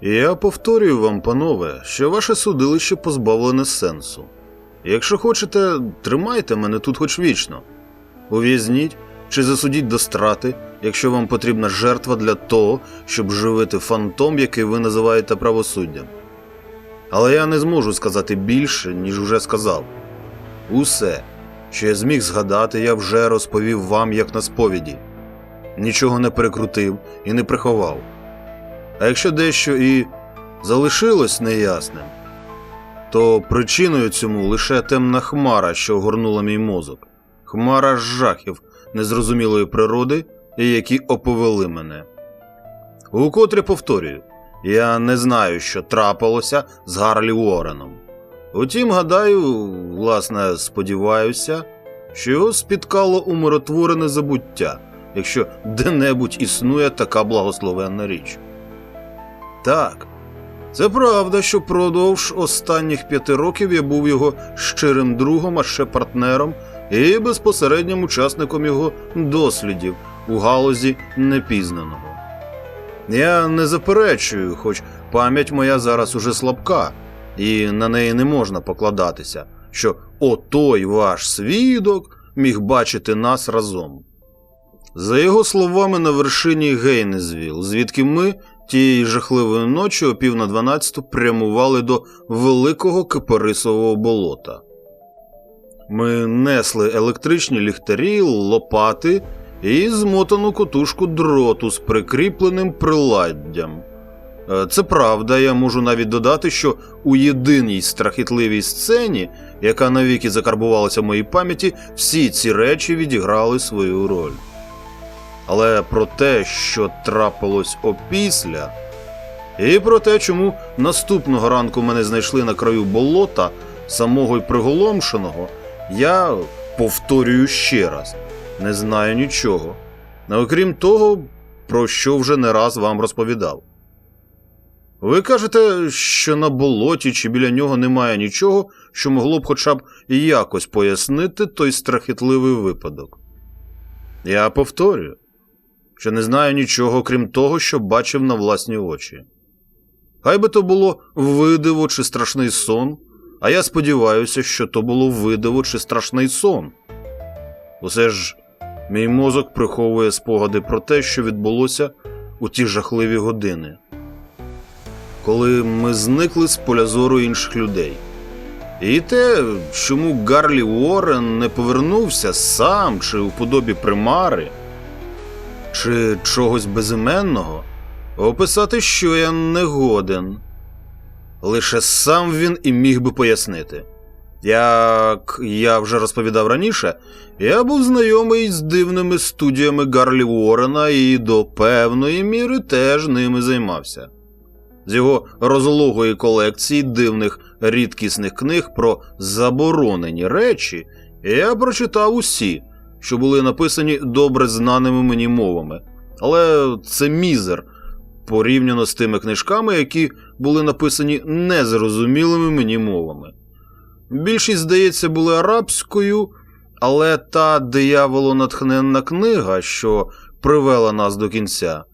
Я повторюю вам, панове, що ваше судилище позбавлене сенсу. Якщо хочете, тримайте мене тут хоч вічно. Ув'язніть чи засудіть до страти, якщо вам потрібна жертва для того, щоб живити фантом, який ви називаєте правосуддям. Але я не зможу сказати більше, ніж уже сказав. Усе, що я зміг згадати, я вже розповів вам як на сповіді. Нічого не перекрутив і не приховав. А якщо дещо і залишилось неясним, то причиною цьому лише темна хмара, що огорнула мій мозок, хмара жахів незрозумілої природи, які оповели мене. Укотре повторюю, я не знаю, що трапилося з Гарлі Уореном. Утім, гадаю, власне, сподіваюся, що його спіткало умиротворене забуття, якщо де-небудь існує така благословенна річ. Так, це правда, що продовж останніх п'яти років я був його щирим другом, а ще партнером і безпосереднім учасником його дослідів у галузі непізнаного. Я не заперечую, хоч пам'ять моя зараз уже слабка, і на неї не можна покладатися, що отой ваш свідок міг бачити нас разом. За його словами, на вершині Гейнезвіл, звідки ми тієї жахливої ночі о пів на дванадцяту прямували до великого кипарисового болота. Ми несли електричні ліхтарі, лопати і змотану котушку дроту з прикріпленим приладдям. Е, Це правда, я можу навіть додати, що у єдиній страхітливій сцені, яка навіки закарбувалася в моїй пам'яті, всі ці речі відіграли свою роль. Але про те, що трапилось опісля, і про те, чому наступного ранку мене знайшли на краю болота, самого й приголомшеного, я повторюю ще раз: не знаю нічого. А Окрім того, про що вже не раз вам розповідав. Ви кажете, що на болоті чи біля нього немає нічого, що могло б хоча б якось пояснити той страхітливий випадок. Я повторюю, що не знаю нічого, крім того, що бачив на власні очі. Хай би то було видиво чи страшний сон, а я сподіваюся, що то було видиво чи страшний сон. Усе ж мій мозок приховує спогади про те, що відбулося у ті жахливі години, коли ми зникли з поля зору інших людей. І те, чому Гарлі Уоррен не повернувся сам чи у подобі примари, чи чогось безіменного, описати, що я не годен. Лише сам він і міг би пояснити. Як я вже розповідав раніше, я був знайомий з дивними студіями Гарлі Уоррена і до певної міри теж ними займався. З його розлогої колекції дивних рідкісних книг про заборонені речі я прочитав усі, що були написані добре знаними мені мовами, але це мізер порівняно з тими книжками, які були написані незрозумілими мені мовами. Більшість, здається, були арабською, але та дияволонатхненна книга, що привела нас до кінця,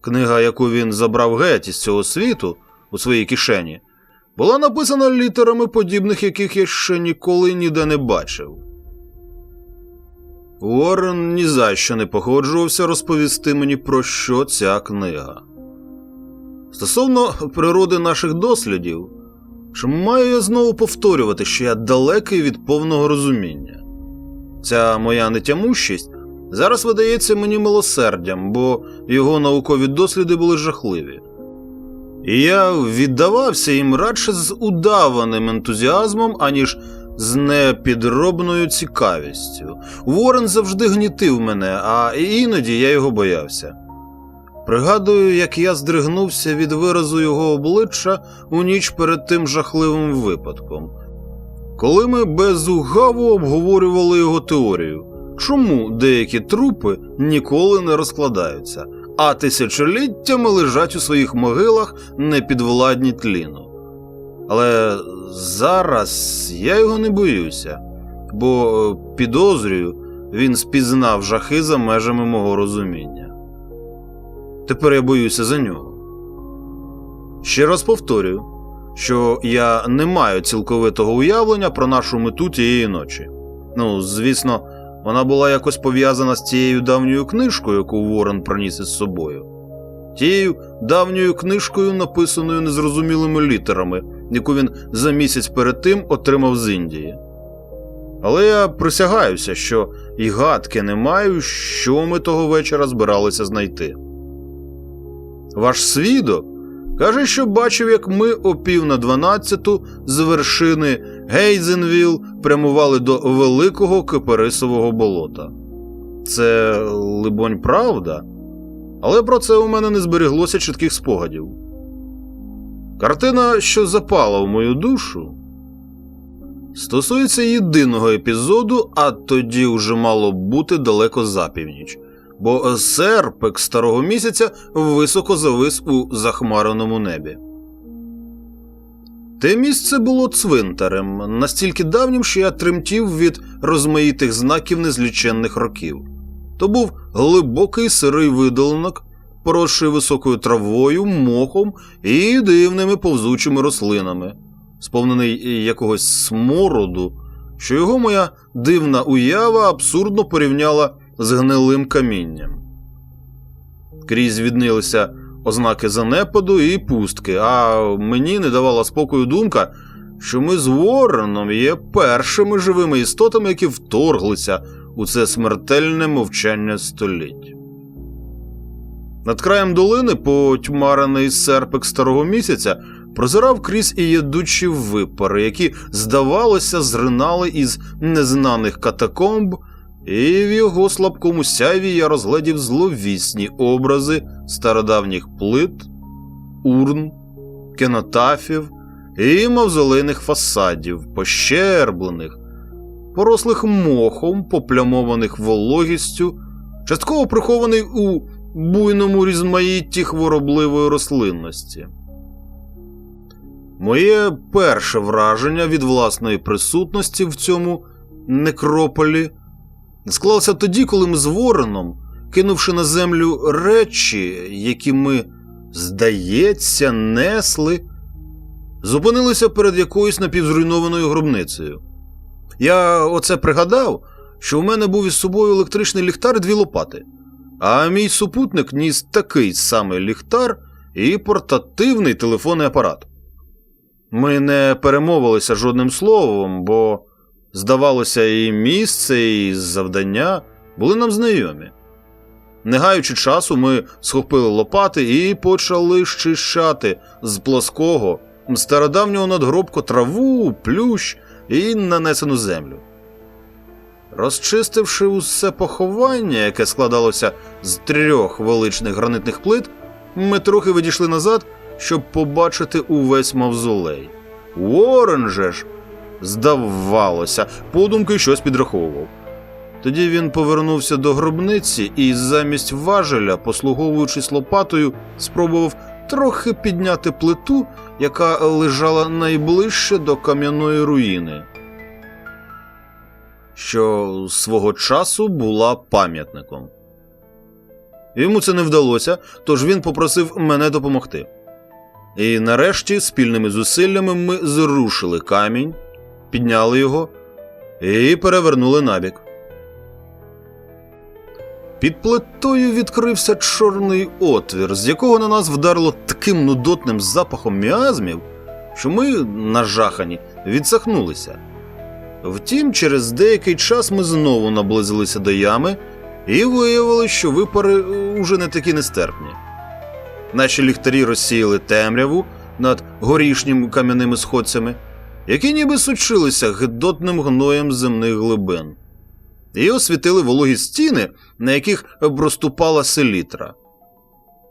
книга, яку він забрав геть із цього світу у своїй кишені, була написана літерами, подібних яких я ще ніколи ніде не бачив. Уоррен ні за що не погоджувався розповісти мені про що ця книга. Стосовно природи наших дослідів, чи маю я знову повторювати, що я далекий від повного розуміння? Ця моя нетямущість зараз видається мені милосердям, бо його наукові досліди були жахливі. І я віддавався їм радше з удаваним ентузіазмом, аніж з непідробною цікавістю. Ворен завжди гнітив мене, а іноді я його боявся. Пригадую, як я здригнувся від виразу його обличчя у ніч перед тим жахливим випадком, коли ми безугаво обговорювали його теорію, чому деякі трупи ніколи не розкладаються, а тисячоліттями лежать у своїх могилах непідвладні тліну. Але зараз я його не боюся, бо е, підозрюю, він спізнав жахи за межами мого розуміння. Тепер я боюся за нього. Ще раз повторюю, що я не маю цілковитого уявлення про нашу мету тієї ночі. Ну, звісно, вона була якось пов'язана з тією давньою книжкою, яку Ворон приніс із собою. Тією давньою книжкою, написаною незрозумілими літерами, яку він за місяць перед тим отримав з Індії. Але я присягаюся, що і гадки не маю, що ми того вечора збиралися знайти. Ваш свідок каже, що бачив, як ми о пів на дванадцяту з вершини Гейзенвіл прямували до великого кипарисового болота. Це, либонь, правда, але про це у мене не зберіглося чітких спогадів. Картина, що запала в мою душу, стосується єдиного епізоду, а тоді вже мало бути далеко за північ, бо серпик старого місяця високо завис у захмареному небі. Те місце було цвинтарем, настільки давнім, що я тремтів від розмаїтих знаків незліченних років. То був глибокий сирий видолинок, поросший високою травою, мохом і дивними повзучими рослинами, сповнений якогось смороду, що його моя дивна уява абсурдно порівняла з гнилим камінням. Крізь віднилися ознаки занепаду і пустки, а мені не давала спокою думка, що ми з Вороном є першими живими істотами, які вторглися у це смертельне мовчання століть. Над краєм долини, потьмарений серпик старого місяця, прозирав крізь і єдучі випари, які, здавалося, зринали із незнаних катакомб, і в його слабкому сяйві я розглядів зловісні образи стародавніх плит, урн, кенотафів і мавзолейних фасадів, пощерблених, порослих мохом, поплямованих вологістю, частково прихований у буйному різмаїтті хворобливої рослинності. Моє перше враження від власної присутності в цьому некрополі склалося тоді, коли ми з Вороном, кинувши на землю речі, які ми, здається, несли, зупинилися перед якоюсь напівзруйнованою гробницею. Я оце пригадав, що у мене був із собою електричний ліхтар і дві лопати, а мій супутник ніс такий самий ліхтар і портативний телефонний апарат. Ми не перемовилися жодним словом, бо, здавалося, і місце, і завдання були нам знайомі. Не гаючи часу, ми схопили лопати і почали щищати з плоского, стародавнього надгробку траву, плющ і нанесену землю. Розчистивши усе поховання, яке складалося з трьох величних гранитних плит, ми трохи відійшли назад, щоб побачити увесь мавзолей. Уоррен же ж, здавалося, подумки щось підраховував. Тоді він повернувся до гробниці і замість важеля, послуговуючись лопатою, спробував трохи підняти плиту, яка лежала найближче до кам'яної руїни, що свого часу була пам'ятником. Йому це не вдалося, тож він попросив мене допомогти. І нарешті, спільними зусиллями, ми зрушили камінь, підняли його і перевернули набік. Під плитою відкрився чорний отвір, з якого на нас вдарило таким нудотним запахом міазмів, що ми, нажахані, відсахнулися. Втім, через деякий час ми знову наблизилися до ями і виявили, що випари уже не такі нестерпні. Наші ліхтарі розсіяли темряву над горішніми кам'яними сходцями, які ніби сучилися гидотним гноєм земних глибин, і освітили вологі стіни, на яких проступала селітра.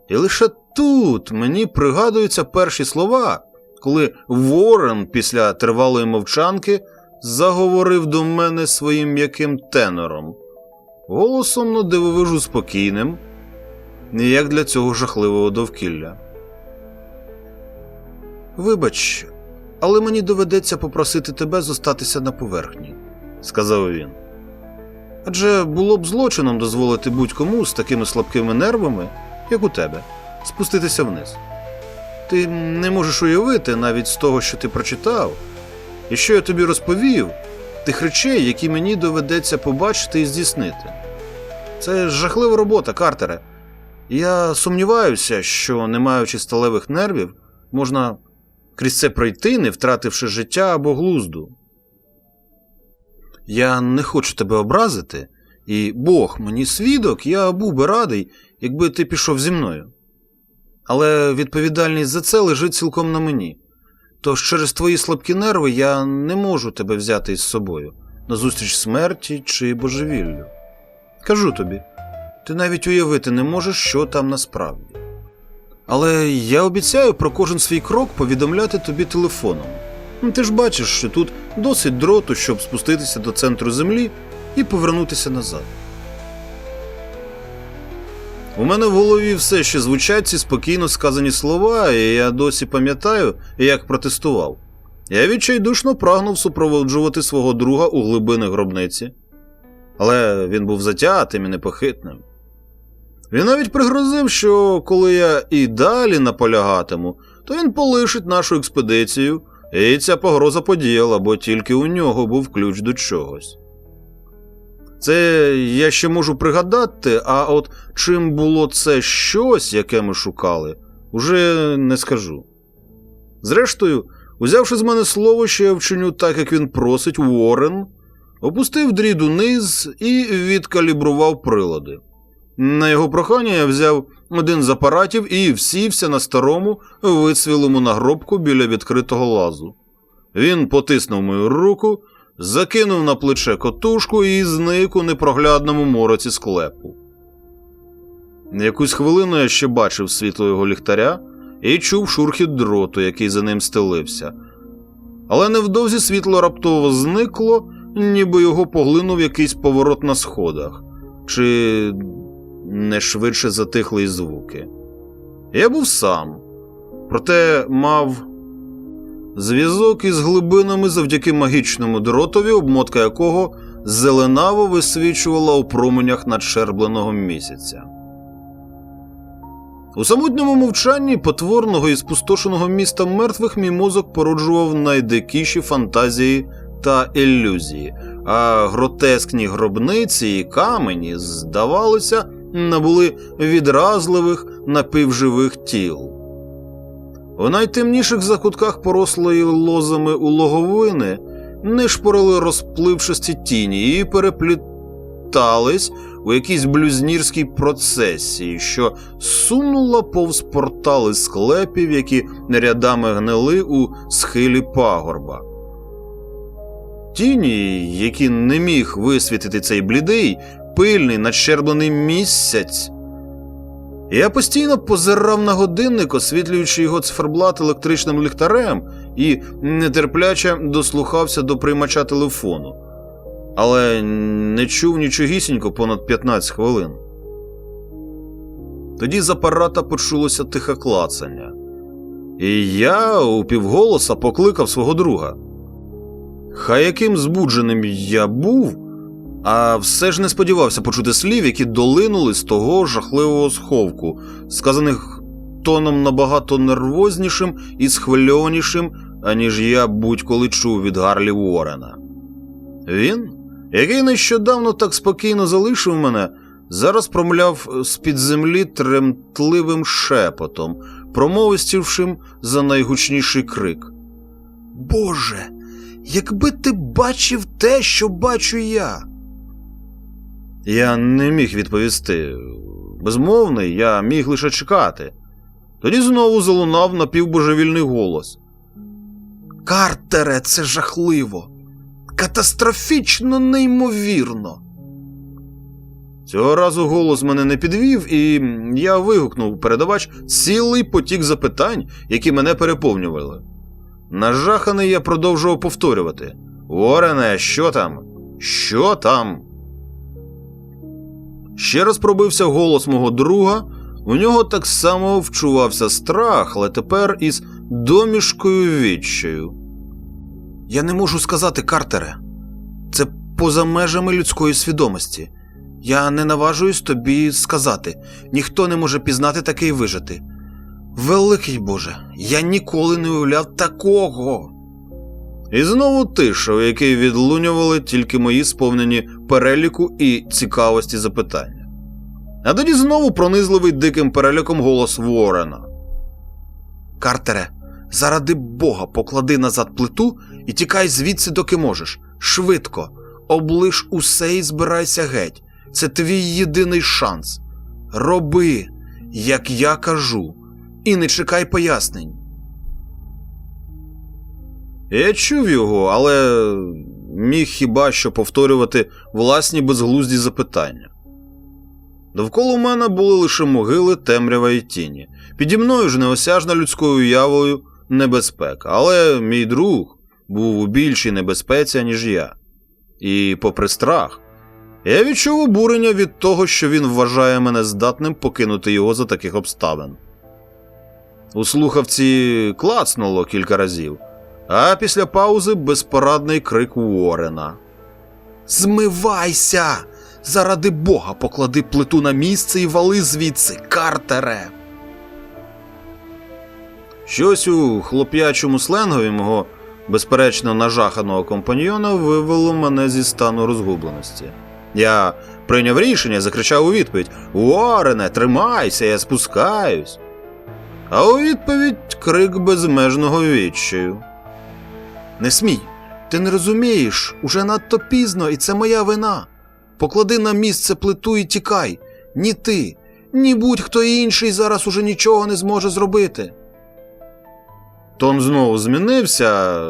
І лише тут мені пригадуються перші слова, коли Ворен після тривалої мовчанки заговорив до мене своїм м'яким тенором, голосом на дивовижу спокійним, ніяк для цього жахливого довкілля. Вибач, але мені доведеться попросити тебе зостатися на поверхні, сказав він. Адже було б злочином дозволити будь-кому з такими слабкими нервами, як у тебе, спуститися вниз. Ти не можеш уявити навіть з того, що ти прочитав, і що я тобі розповів, тих речей, які мені доведеться побачити і здійснити. Це жахлива робота, Картере. Я сумніваюся, що, не маючи сталевих нервів, можна крізь це пройти, не втративши життя або глузду. Я не хочу тебе образити, і Бог мені свідок, я був би радий, якби ти пішов зі мною. Але відповідальність за це лежить цілком на мені. Тож через твої слабкі нерви я не можу тебе взяти із собою назустріч смерті чи божевіллю. Кажу тобі, ти навіть уявити не можеш, що там насправді. Але я обіцяю про кожен свій крок повідомляти тобі телефоном. Ну, Ти ж бачиш, що тут досить дроту, щоб спуститися до центру землі і повернутися назад. У мене в голові все ще звучать ці спокійно сказані слова, і я досі пам'ятаю, як протестував. Я відчайдушно прагнув супроводжувати свого друга у глибини гробниці, але він був затятим і непохитним. Він навіть пригрозив, що коли я і далі наполягатиму, то він полишить нашу експедицію, і ця погроза подіяла, бо тільки у нього був ключ до чогось. Це я ще можу пригадати, а от чим було це щось, яке ми шукали, уже не скажу. Зрештою, узявши з мене слово, що я вчиню так, як він просить, Уоррен опустив дріт униз і відкалібрував прилади. На його прохання я взяв один з апаратів і всівся на старому, вицвілому нагробку біля відкритого лазу. Він потиснув мою руку, закинув на плече котушку і зник у непроглядному мороці склепу. Якусь хвилину я ще бачив світло його ліхтаря і чув шурхіт дроту, який за ним стелився. Але невдовзі світло раптово зникло, ніби його поглинув якийсь поворот на сходах, чи не швидше затихли звуки. Я був сам, проте мав зв'язок із глибинами завдяки магічному дротові, обмотка якого зеленаво висвічувала у променях надшербленого місяця. У самотньому мовчанні потворного і спустошеного міста мертвих мій мозок породжував найдикіші фантазії та ілюзії, а гротескні гробниці і камені, здавалося, набули відразливих напівживих тіл. У найтемніших закутках порослої лозами у логовини нишпорили розплившості тіні і переплітались у якійсь блюзнірській процесії, що сунула повз портали склепів, які рядами гнили у схилі пагорба. Тіні, які не міг висвітити цей блідий, пильний, надщерблений місяць. Я постійно позирав на годинник, освітлюючи його циферблат електричним ліхтарем, і нетерпляче дослухався до приймача телефону, але не чув нічогісінько понад 15 хвилин. Тоді з апарата почулося тихе клацання, і я упівголоса покликав свого друга. Хай яким збудженим я був, а все ж не сподівався почути слів, які долинули з того жахливого сховку, сказаних тоном набагато нервознішим і схвильованішим, аніж я будь-коли чув від Гарлі Уоррена. Він, який нещодавно так спокійно залишив мене, зараз промовляв з-під землі тремтливим шепотом, промовистівшим за найгучніший крик. Боже, якби ти бачив те, що бачу я. Я не міг відповісти. Безмовний, я міг лише чекати. Тоді знову залунав напівбожевільний голос. Картере, це жахливо, катастрофічно неймовірно. Цього разу голос мене не підвів, і я вигукнув передавач цілий потік запитань, які мене переповнювали. Нажаханий я продовжував повторювати: Орене, що там? Що там? Ще раз пробився голос мого друга. У нього так само вчувався страх, але тепер із домішкою відчаю. Я не можу сказати, Картере. Це поза межами людської свідомості. Я не наважуюсь тобі сказати. Ніхто не може пізнати таке і вижити. Великий Боже, я ніколи не уявляв такого. І знову тиша, у якій відлунювали тільки мої сповнені переліку і цікавості запитання. А тоді знову пронизливий диким переліком голос Ворена. Картере, заради Бога, поклади назад плиту і тікай звідси, доки можеш. Швидко, облиш усе і збирайся геть. Це твій єдиний шанс. Роби, як я кажу, і не чекай пояснень. Я чув його, але міг хіба що повторювати власні безглузді запитання. Довкола мене були лише могили, темрява і тіні. Піді мною ж неосяжна людською уявою небезпека, але мій друг був у більшій небезпеці, ніж я. І, попри страх, я відчув обурення від того, що він вважає мене здатним покинути його за таких обставин. У слухавці клацнуло кілька разів, а після паузи безпорадний крик Уоррена. Змивайся! Заради Бога, поклади плиту на місце і вали звідси, Картере. Щось у хлоп'ячому сленгові мого безперечно нажаханого компаньйона вивело мене зі стану розгубленості. Я прийняв рішення закричав у відповідь: Уорене, тримайся, я спускаюсь. А у відповідь крик безмежного відчаю. Не смій, ти не розумієш, уже надто пізно, і це моя вина. Поклади на місце плиту і тікай. Ні ти, ні будь-хто інший зараз уже нічого не зможе зробити. Тон знову змінився.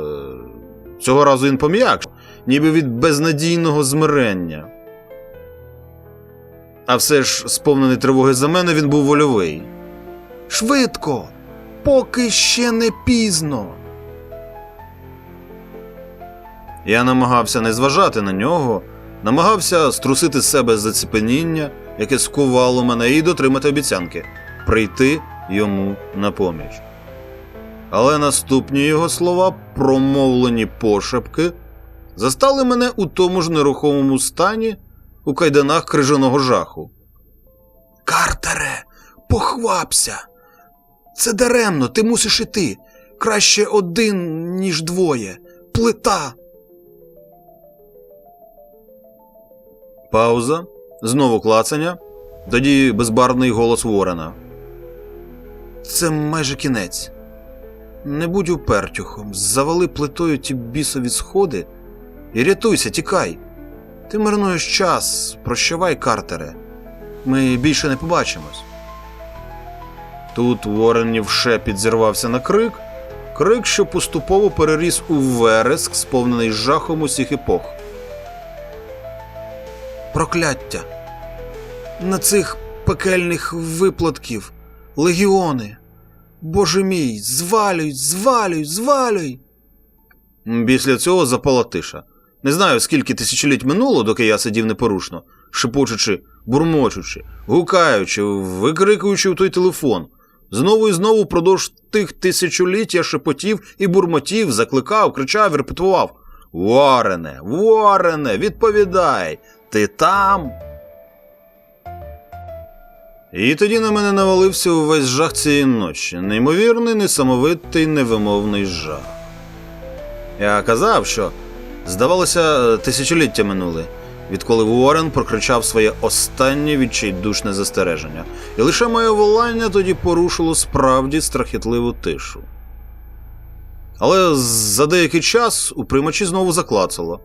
Цього разу він пом'якш, ніби від безнадійного змирення. А все ж, сповнений тривоги за мене, він був вольовий. Швидко, поки ще не пізно. Я намагався не зважати на нього, намагався струсити з себе заціпеніння, яке скувало мене, і дотримати обіцянки прийти йому на поміч. Але наступні його слова, промовлені пошепки, застали мене у тому ж нерухомому стані у кайданах крижаного жаху. Картере, похвапся! Це даремно, ти мусиш іти. Краще один, ніж двоє. Плита. Пауза. Знову клацання. Тоді безбарвний голос Ворена. Це майже кінець. Не будь упертюхом, завали плитою ті бісові сходи і рятуйся, тікай. Ти марнуєш час, прощавай, Картере. Ми більше не побачимось. Тут Воренів шепіт зірвався на крик, крик, що поступово переріс у вереск, сповнений жахом усіх епох. Прокляття! На цих пекельних виплатків легіони. Боже мій, звалюй, звалюй, звалюй. Після цього запала тиша. Не знаю, скільки тисячоліть минуло, доки я сидів непорушно, шепочучи, бурмочучи, гукаючи, викрикуючи в той телефон. Знову і знову впродовж тих тисячоліть я шепотів і бурмотів, закликав, кричав, і репетував Варене, Варене, відповідай, ти там. І тоді на мене навалився увесь жах цієї ночі, неймовірний, несамовитий, невимовний жах. Я казав, що, здавалося, тисячоліття минули, відколи Уоррен прокричав своє останнє відчайдушне застереження, і лише моє волання тоді порушило справді страхітливу тишу. Але за деякий час у приймачі знову заклацало,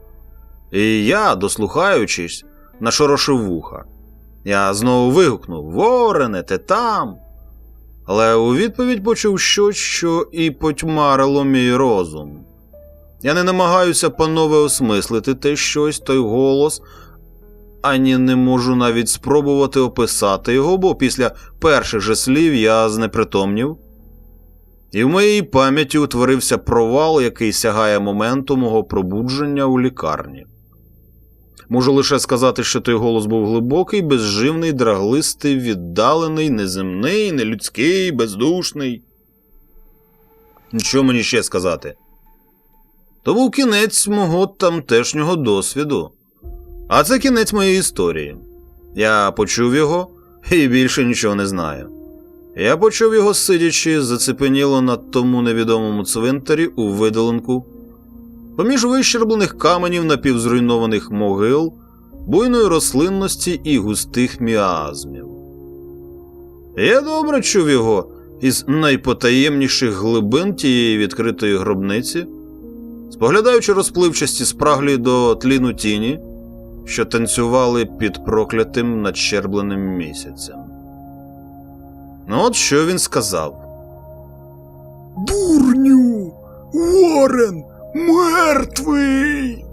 і я, дослухаючись, нашорошив вуха. Я знову вигукнув Ворене, ти там. Але у відповідь почув щось, що і потьмарило мій розум. Я не намагаюся, панове, осмислити те щось, той голос, ані не можу навіть спробувати описати його, бо після перших же слів я знепритомнів. І в моїй пам'яті утворився провал, який сягає моменту мого пробудження у лікарні. Можу лише сказати, що той голос був глибокий, безживний, драглистий, віддалений, неземний, нелюдський, бездушний. Що мені ще сказати? То був кінець мого тамтешнього досвіду. А це кінець моєї історії. Я почув його і більше нічого не знаю. Я почув його сидячи, зацепеніло на тому невідомому цвинтарі у видолинку, поміж вищерблених каменів напівзруйнованих могил, буйної рослинності і густих міазмів. Я добре чув його із найпотаємніших глибин тієї відкритої гробниці, споглядаючи розпливчасті спраглі до тліну тіні, що танцювали під проклятим надщербленим місяцем. Ну, от що він сказав. Дурню! Ворен мертвий!